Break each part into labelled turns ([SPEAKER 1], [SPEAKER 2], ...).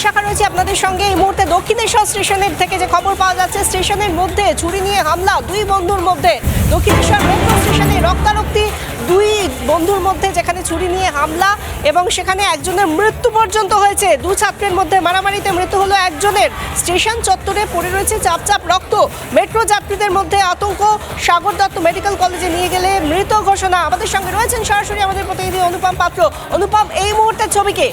[SPEAKER 1] বিশাখা রয়েছে আপনাদের সঙ্গে। এই মুহূর্তে দক্ষিণেশ্বর স্টেশনের থেকে যে খবর পাওয়া যাচ্ছে, স্টেশনের মধ্যে ছুরি নিয়ে হামলা, দুই বন্ধুর মধ্যে। দক্ষিণেশ্বর মেট্রো স্টেশনে রক্তারক্তি, দুই বন্ধুর মধ্যে যেখানে ছুরি নিয়ে হামলা এবং সেখানে একজনের মৃত্যু পর্যন্ত হয়েছে। দু ছাত্রের মধ্যে মারামারিতে মৃত্যু হলো একজনের। স্টেশন চত্বরে পড়ে রয়েছে চাপ চাপ রক্ত। মেট্রো যাত্রীদের মধ্যে আতঙ্ক। সাগর দত্ত মেডিকেল কলেজে নিয়ে গেলে মৃত ঘোষণা। আমাদের সঙ্গে রয়েছেন সরাসরি আমাদের প্রতিনিধি অনুপম পাত্র। অনুপম, এই মুহূর্তের ছবিকে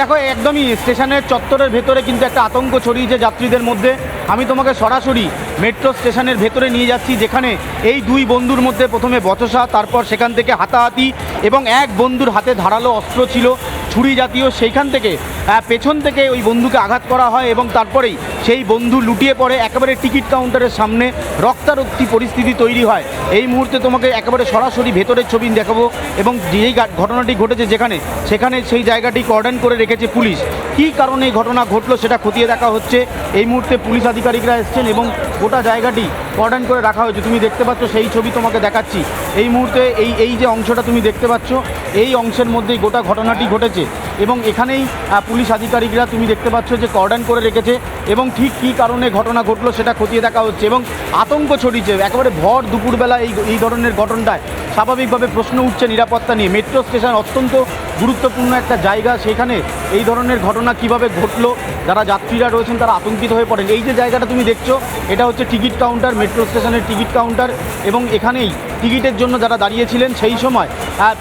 [SPEAKER 2] দেখো, একদমই স্টেশনের চত্বরের ভেতরে কিন্তু একটা আতঙ্ক ছড়িয়েছে যাত্রীদের মধ্যে। আমি তোমাকে সরাসরি মেট্রো স্টেশনের ভেতরে নিয়ে যাচ্ছি, যেখানে এই দুই বন্ধুর মধ্যে প্রথমে বচসা, তারপর সেখান থেকে হাতাহাতি এবং এক বন্ধুর হাতে ধারালো অস্ত্র ছিল। ছুরি জাতীয় সেইখান থেকে পেছন থেকে ওই বন্ধুকে আঘাত করা হয় এবং তারপরেই সেই বন্ধু লুটিয়ে পড়ে একেবারে টিকিট কাউন্টারের সামনে রক্তারক্তি পরিস্থিতি তৈরি হয়। এই মুহূর্তে তোমাকে একেবারে সরাসরি ভেতরের ছবি দেখাবো এবং যেই ঘটনাটি ঘটেছে যেখানে, সেখানে সেই জায়গাটি কর্ডন করে রেখেছে পুলিশ। কী কারণে এই ঘটনা ঘটলো সেটা খতিয়ে দেখা হচ্ছে। এই মুহূর্তে পুলিশ আধিকারিকরা এসছেন এবং গোটা জায়গাটি কর্ডন করে রাখা হয়েছে। তুমি দেখতে পাচ্ছ, সেই ছবি তোমাকে দেখাচ্ছি। এই মুহূর্তে এই এই যে অংশটা তুমি দেখতে পাচ্ছ, এই অংশের মধ্যেই গোটা ঘটনাটি ঘটেছে। এবং এখানেই পুলিশ আধিকারিকরা তুমি দেখতে পাচ্ছ যে কর্ডন করে রেখেছে এবং ঠিক কী কারণে ঘটনা ঘটলো সেটা খতিয়ে দেখা হচ্ছে এবং আতঙ্ক ছড়িয়েছে। একেবারে ভর দুপুরবেলা এই এই ধরনের ঘটনায় স্বাভাবিকভাবে প্রশ্ন উঠছে নিরাপত্তা নিয়ে। মেট্রো স্টেশন অত্যন্ত গুরুত্বপূর্ণ একটা জায়গা। সেখানে এই ধরনের ঘটনা কীভাবে ঘটলো, যারা যাত্রীরা রয়েছেন তারা আতঙ্কিত হয়ে পড়েন। এই যে জায়গাটা তুমি দেখছ, এটা হচ্ছে টিকিট কাউন্টার, মেট্রো স্টেশনের টিকিট কাউন্টার এবং এখানেই টিকিটের জন্য যারা দাঁড়িয়েছিলেন, সেই সময়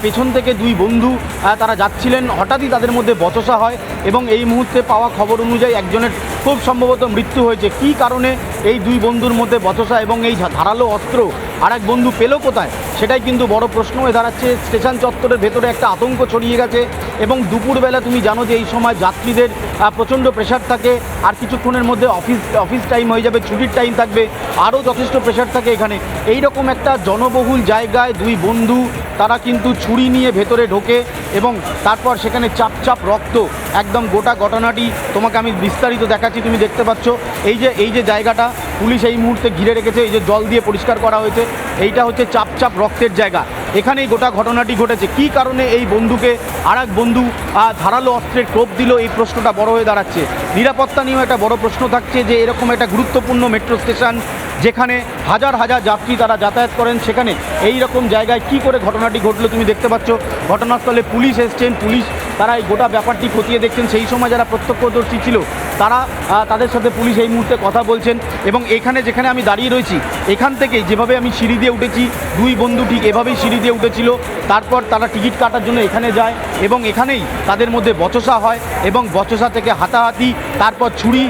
[SPEAKER 2] পেছন থেকে দুই বন্ধু তারা যাচ্ছিলেন। হঠাৎই তাদের মধ্যে বচসা হয় এবং এই মুহূর্তে পাওয়া খবর অনুযায়ী একজনের খুব সম্ভবত মৃত্যু হয়েছে। কী কারণে এই দুই বন্ধুর মধ্যে বচসা এবং এই ধারালো অস্ত্র আর এক বন্ধু পেল কোথায়? সেটাই কিন্তু বড় প্রশ্ন। হয়ে দাঁড়াচ্ছে স্টেশন চত্বরের ভেতরে একটা আতঙ্ক ছড়িয়ে গেছে এবং দুপুরবেলা তুমি জানো যে এই সময় যাত্রীদের প্রচণ্ড প্রেশার থাকে আর কিছুক্ষণের মধ্যে অফিস অফিস টাইম হয়ে যাবে, ছুটির টাইম থাকবে, আরও যথেষ্ট প্রেশার থাকে এখানে। এই রকম একটা জনবহুল জায়গায় দুই বন্ধু তারা কিন্তু ছুরি নিয়ে ভেতরে ঢোকে এবং তারপর সেখানে চাপ চাপ রক্ত, একদম গোটা ঘটনাটি তোমাকে আমি বিস্তারিত দেখাচ্ছি, তুমি দেখতে পাচ্ছ। এই যে এই যে জায়গাটা, পুলিশ এই মুহূর্তে ঘিরে রেখেছে, এই যে জল দিয়ে পরিষ্কার করা হয়েছে, এইটা হচ্ছে চাপ চাপ রক্তের জায়গা। এখানেই গোটা ঘটনাটি ঘটেছে। কী কারণে এই বন্ধুকে আর এক বন্ধু ধারালো অস্ত্রের টোপ দিল, এই প্রশ্নটা বড় হয়ে দাঁড়াচ্ছে। নিরাপত্তা নিয়েও একটা বড় প্রশ্ন থাকছে যে এরকম একটা গুরুত্বপূর্ণ মেট্রো স্টেশন যেখানে হাজার হাজার যাত্রী তারা যাতায়াত করেন, সেখানে এই রকম জায়গায় কি করে ঘটনাটি ঘটলো তুমি দেখতে পাচ্ছ। ঘটনাস্থলে পুলিশ এসছেন, পুলিশ তারা এই গোটা ব্যাপারটি খতিয়ে দেখছেন। সেই সময় যারা প্রত্যক্ষদর্শী ছিল, তারা তাদের সাথে পুলিশ এই মুহূর্তে কথা বলছেন এবং এখানে যেখানে আমি দাঁড়িয়ে রয়েছি, এখান থেকে যেভাবে আমি সিঁড়ি দিয়ে উঠেছি, দুই বন্ধু ঠিক এভাবেই সিঁড়ি দিয়ে উঠেছিল। তারপর তারা টিকিট কাটার জন্য এখানে যায় এবং এখানেই তাদের মধ্যে বচসা হয় এবং বচসা থেকে হাতাহাতি, তারপর ছুরি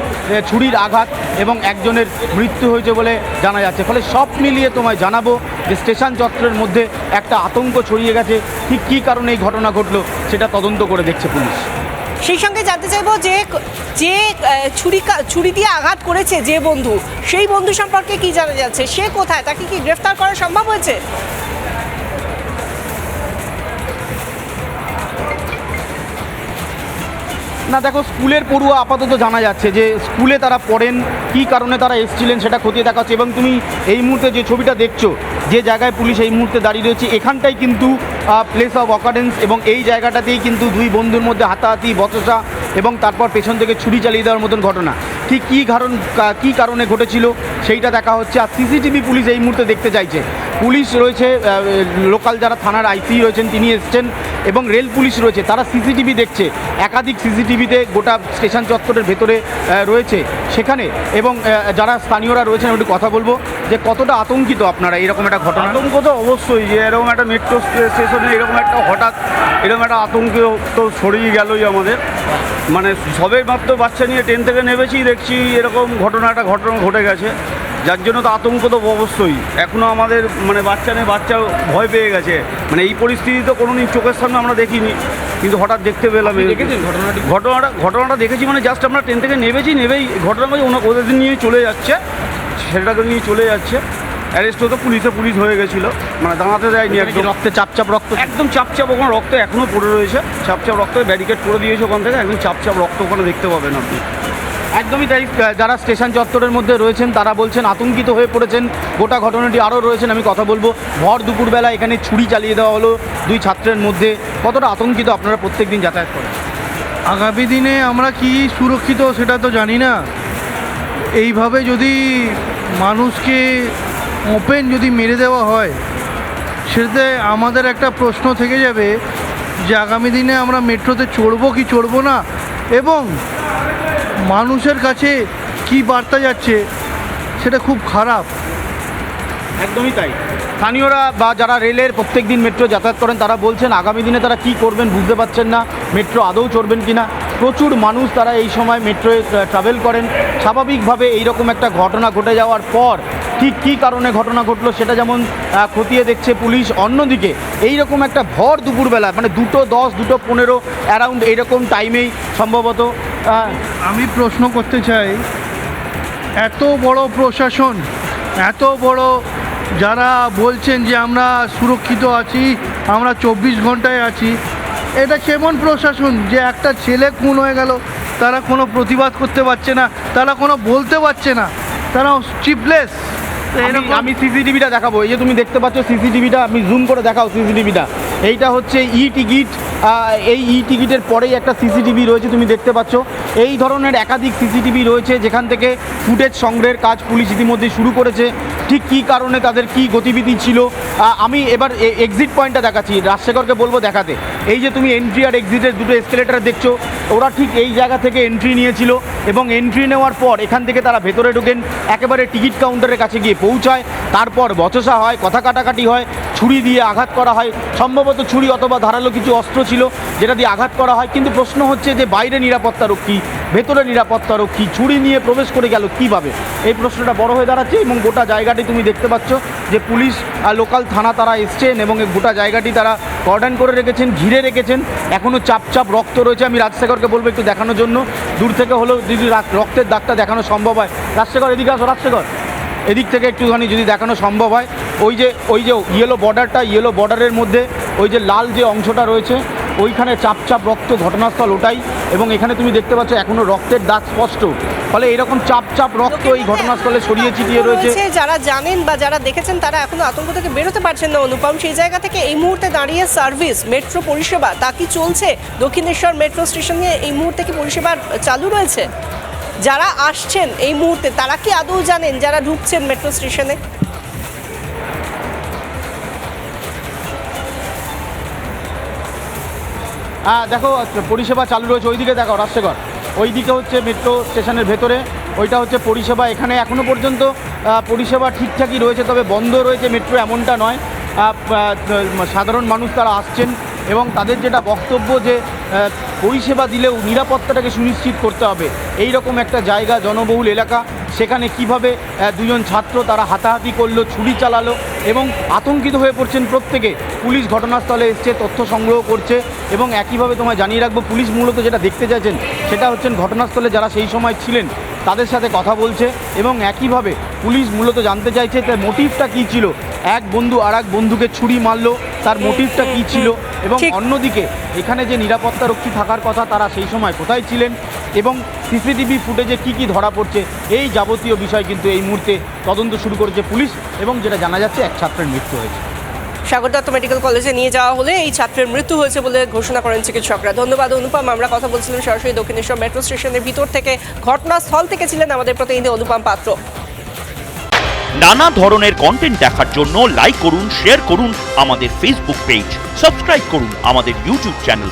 [SPEAKER 2] ছুরির আঘাত। এবং একজনের মৃত্যু হয়েছে বলে জানা যাচ্ছে। ফলে সব মিলিয়ে তোমায় জানাব যে স্টেশন চত্বরের মধ্যে একটা আতঙ্ক ছড়িয়ে গেছে। ঠিক কী কারণে এই ঘটনা ঘটলো সেটা তদন্ত করে দেখছে পুলিশ।
[SPEAKER 1] সেই সঙ্গে জানতে চাইব যে যে ছুরি ছুরি দিয়ে আঘাত করেছে যে বন্ধু, সেই বন্ধু সম্পর্কে কি জানা যাচ্ছে? সে কোথায়? তাকে কি গ্রেফতার করা সম্ভব হয়েছে?
[SPEAKER 2] না, দেখো, স্কুলের পড়ুয়া আপাতত জানা যাচ্ছে যে স্কুলে তারা পড়েন, কি কারণে তারা এসেছিলেন সেটা খতিয়ে দেখা হচ্ছে এবং তুমি এই মুহূর্তে যে ছবিটা দেখছ, যে জায়গায় পুলিশ এই মুহূর্তে দাঁড়িয়ে রয়েছে, এখানটাই কিন্তু প্লেস অফ অকারেন্স এবং এই জায়গাটাতেই কিন্তু দুই বন্ধুর মধ্যে হাতাহাতি, বচসা এবং তারপর পেছন থেকে ছুরি চালিয়ে দেওয়ার মতন ঘটনা। ঠিক কী কারণ, কা- কারণে ঘটেছিল, সেইটা দেখা হচ্ছে। আর সিসিটিভি পুলিশ এই মুহূর্তে দেখতে চাইছে। পুলিশ রয়েছে লোকাল যারা থানার আইসি রয়েছেন, তিনি এসছেন, এবং রেল পুলিশ রয়েছে, তারা সিসিটিভি দেখছে। একাধিক সিসিটিভিতে গোটা স্টেশন চত্বরের ভেতরে রয়েছে সেখানে। এবং যারা স্থানীয়রা রয়েছেন একটু কথা বলব, যে কতটা আতঙ্কিত আপনারা এরকম একটা ঘটনা?
[SPEAKER 3] আতঙ্ক তো অবশ্যই, যে এরকম একটা মেট্রো স্টেশনে এরকম একটা হঠাৎ, এরকম একটা আতঙ্ক তো ছড়িয়ে গেলই আমাদের। মানে সবে মাত্র বাচ্চা নিয়ে ট্রেন থেকে নেমেছি দেখছি এরকম ঘটনা একটা ঘটনা ঘটে গেছে। যার জন্য তো আতঙ্ক তো অবশ্যই। এখনও আমাদের মানে বাচ্চা নেই বাচ্চা ভয় পেয়ে গেছে। মানে এই পরিস্থিতি তো কোনোদিন চোখের সামনে আমরা দেখিনি। কিন্তু হঠাৎ দেখতে পেলাম
[SPEAKER 2] ঘটনাটি?
[SPEAKER 3] ঘটনাটা ঘটনাটা দেখেছি মানে জাস্ট আমরা ট্রেন থেকে নেমেছি নেবেই ঘটনাটা ওনা- ওদের নিয়ে চলে যাচ্ছে। সেটাকে নিয়ে চলে যাচ্ছে। অ্যারেস্টও তো পুলিশে পুলিশ হয়ে গেছিল। মানে দাঁড়াতে দেয়নি একদম।
[SPEAKER 2] রক্তে চাপ চাপ রক্ত?
[SPEAKER 3] একদম চাপচাপ ওখানে রক্ত এখনও পড়ে রয়েছে। চাপচাপ রক্ত ব্যারিকেড করে দিয়েছে ওখান থেকে একদম চাপচাপ রক্ত ওখানে দেখতে পাবেন আপনি।
[SPEAKER 2] একদমই তাই যারা স্টেশন চত্বরের মধ্যে রয়েছেন, তারা বলছেন আতঙ্কিত হয়ে পড়েছেন। গোটা ঘটনাটি আরও রয়েছেন, আমি কথা বলব। ভর দুপুরবেলা এখানে ছুরি চালিয়ে দেওয়া হলো দুই ছাত্রের মধ্যে। কতটা আতঙ্কিত আপনারা প্রত্যেক দিন যাতায়াত করেন?
[SPEAKER 4] আগামী দিনে আমরা কি সুরক্ষিত সেটা তো জানি না। এইভাবে যদি মানুষকে ওপেন যদি মেরে দেওয়া হয়, সেটাতে আমাদের একটা প্রশ্ন থেকে যাবে যে আগামী দিনে আমরা মেট্রোতে চড়বো কি চড়বো না? এবং মানুষের কাছে কি বার্তা যাচ্ছে সেটা খুব খারাপ।
[SPEAKER 2] একদমই তাই। স্থানীয়রা বা যারা রেলের প্রত্যেক দিন মেট্রো যাতায়াত করেন, তারা বলছেন আগামী দিনে তারা কি করবেন বুঝতে পারছেন না, মেট্রো আদৌ চড়বেন কিনা। প্রচুর মানুষ তারা এই সময় মেট্রোয় ট্রাভেল করেন। স্বাভাবিকভাবে এইরকম একটা ঘটনা ঘটে যাওয়ার পর ঠিক কী কারণে ঘটনা ঘটলো সেটা যেমন খতিয়ে দেখছে পুলিশ, অন্যদিকে এইরকম একটা ভর দুপুরবেলা মানে দুটো দশ, দুটো পনেরো অ্যারাউন্ড এইরকম টাইমেই সম্ভবত।
[SPEAKER 4] আমি প্রশ্ন করতে চাই এত বড় প্রশাসন এত বড় যারা বলছেন যে আমরা সুরক্ষিত আছি আমরা চব্বিশ ঘন্টায় আছি এটা কেমন প্রশাসন যে একটা ছেলে খুন হয়ে গেল তারা কোনো প্রতিবাদ করতে পারছে না তারা কোনো বলতে পারছে না তারা চিপলেস।
[SPEAKER 2] আমি আমি সিসিটিভিটা দেখাবো এই যে তুমি দেখতে পাচ্ছ সিসিটিভিটা আমি জুম করে দেখাও সিসিটিভিটা। এইটা হচ্ছে ই টিকিট এই ই টিকিটের পরেই একটা সিসিটিভি রয়েছে, তুমি দেখতে পাচ্ছ। এই ধরনের একাধিক সিসিটিভি রয়েছে, যেখান থেকে ফুটেজ সংগ্রহের কাজ পুলিশ ইতিমধ্যে শুরু করেছে। ঠিক কী কারণে তাদের কি গতিবিধি ছিল? আমি এবার এক্সিট পয়েন্টটা দেখাচ্ছি। রাজশেখরকে বলব দেখাতে। এই যে তুমি এন্ট্রি আর এক্সিটের দুটো এসকেলেটার দেখছ, ওরা ঠিক এই জায়গা থেকে এন্ট্রি নিয়েছিল এবং এন্ট্রি নেওয়ার পর এখান থেকে তারা ভেতরে ঢোকেন, একেবারে টিকিট কাউন্টারের কাছে গিয়ে পৌঁছায়, তারপর বচসা হয়, কথা কাটাকাটি হয়, ছুরি দিয়ে আঘাত করা হয়, সম্ভবত ছুরি অথবা ধারালো কিছু অস্ত্র ছিল যেটা দিয়ে আঘাত করা হয়, কিন্তু প্রশ্ন হচ্ছে যে বাইরে নিরাপত্তা রক্ষী, ভেতরে নিরাপত্তা রক্ষী, ছুরি নিয়ে প্রবেশ করে গেল কীভাবে? এই প্রশ্নটা বড় হয়ে দাঁড়াচ্ছে এবং গোটা জায়গাটি তুমি দেখতে পাচ্ছ যে পুলিশ লোকাল থানা তারা এসছেন এবং গোটা জায়গাটি তারা কর্ডন করে রেখেছেন, ঘিরে রেখেছেন। এখনও চাপ চাপ রক্ত রয়েছে, আমি রাজশেখরকে বলব একটু দেখানোর জন্য। দূর থেকে হলেও যদি রক্তের দাগটা দেখানো সম্ভব হয়। রাজশেখর, এদিকে আসো রাজশেখর। এদিক থেকে একটুখানি যদি দেখানো সম্ভব হয়, ওই যে ওই যে ইয়েলো বর্ডারটা ইয়েলো বর্ডারের মধ্যে ওই যে লাল যে অংশটা রয়েছে ওইখানে চাপ চাপ রক্ত ঘটনাস্থল ওটাই এবং এখানে তুমি দেখতে পাচ্ছ এখনও রক্তের দাগ স্পষ্ট। ফলে এরকম চাপ চাপ রক্ত এই ঘটনাস্থলে ছড়িয়ে ছিটিয়ে রয়েছে।
[SPEAKER 1] যারা জানেন বা যারা দেখেছেন তারা এখনও আতঙ্ক থেকে বেরোতে পারছেন না অনুপম। সেই জায়গা থেকে এই মুহূর্তে দাঁড়িয়ে সার্ভিস মেট্রো পরিষেবা তা কি চলছে? দক্ষিণেশ্বর মেট্রো স্টেশনে এই মুহূর্তে কি পরিষেবা চালু রয়েছে? যারা আসছেন এই মুহূর্তে তারা কি আদৌ জানেন যারা ঢুকছেন মেট্রো স্টেশনে?
[SPEAKER 2] হ্যাঁ দেখো, পরিষেবা চালু রয়েছে ওইদিকে, দেখো রাজশেখর ওইদিকে হচ্ছে মেট্রো স্টেশনের ভেতরে, ওইটা হচ্ছে পরিষেবা। এখানে এখনও পর্যন্ত পরিষেবা ঠিকঠাকই রয়েছে, তবে বন্ধ রয়েছে মেট্রো এমনটা নয়। সাধারণ মানুষ তারা আসছেন এবং তাদের যেটা বক্তব্য যে পরিষেবা দিলেও নিরাপত্তাটাকে সুনিশ্চিত করতে হবে এই রকম একটা জায়গা, জনবহুল এলাকা। সেখানে কীভাবে দুজন ছাত্র তারা হাতাহাতি করল ছুরি চালালো এবং আতঙ্কিত হয়ে পড়ছেন প্রত্যেকে। পুলিশ ঘটনাস্থলে এসছে তথ্য সংগ্রহ করছে এবং একইভাবে তোমায় জানিয়ে রাখব পুলিশ মূলত যেটা দেখতে চাইছেন সেটা হচ্ছেন ঘটনাস্থলে যারা সেই সময় ছিলেন তাদের সাথে কথা বলছে এবং একইভাবে পুলিশ মূলত জানতে চাইছে তার মোটিভটা কী ছিল। এক বন্ধু আর এক বন্ধুকে ছুরি মারলো তার মোটিভটা কী ছিল এবং অন্যদিকে এখানে যে নিরাপত্তা রক্ষী থাকার কথা তারা সেই সময় কোথায় ছিলেন এবং সিসিটিভি ফুটেজে কি কি ধরা পড়ছে এই যাবতীয় বিষয় কিন্তু এই মুহূর্তে তদন্ত শুরু করেছে পুলিশ এবং যেটা জানা যাচ্ছে এক ছাত্রের মৃত্যু হয়েছে।
[SPEAKER 1] সাগর দত্ত মেডিকেল কলেজে নিয়ে যাওয়া হলে এই ছাত্রের মৃত্যু হয়েছে বলে ঘোষণা করেন চিকিৎসকরা। ধন্যবাদ অনুপম। আমরা কথা বলছিলাম সরাসরি দক্ষিণেশ্বর মেট্রো স্টেশনের ভিতর থেকে। ঘটনাস্থল থেকে ছিলেন আমাদের প্রতিনিধি অনুপম পাত্র।
[SPEAKER 5] নানা ধরনের কন্টেন্ট দেখার জন্য লাইক করুন শেয়ার করুন আমাদের ফেসবুক পেজ সাবস্ক্রাইব করুন আমাদের ইউটিউব চ্যানেল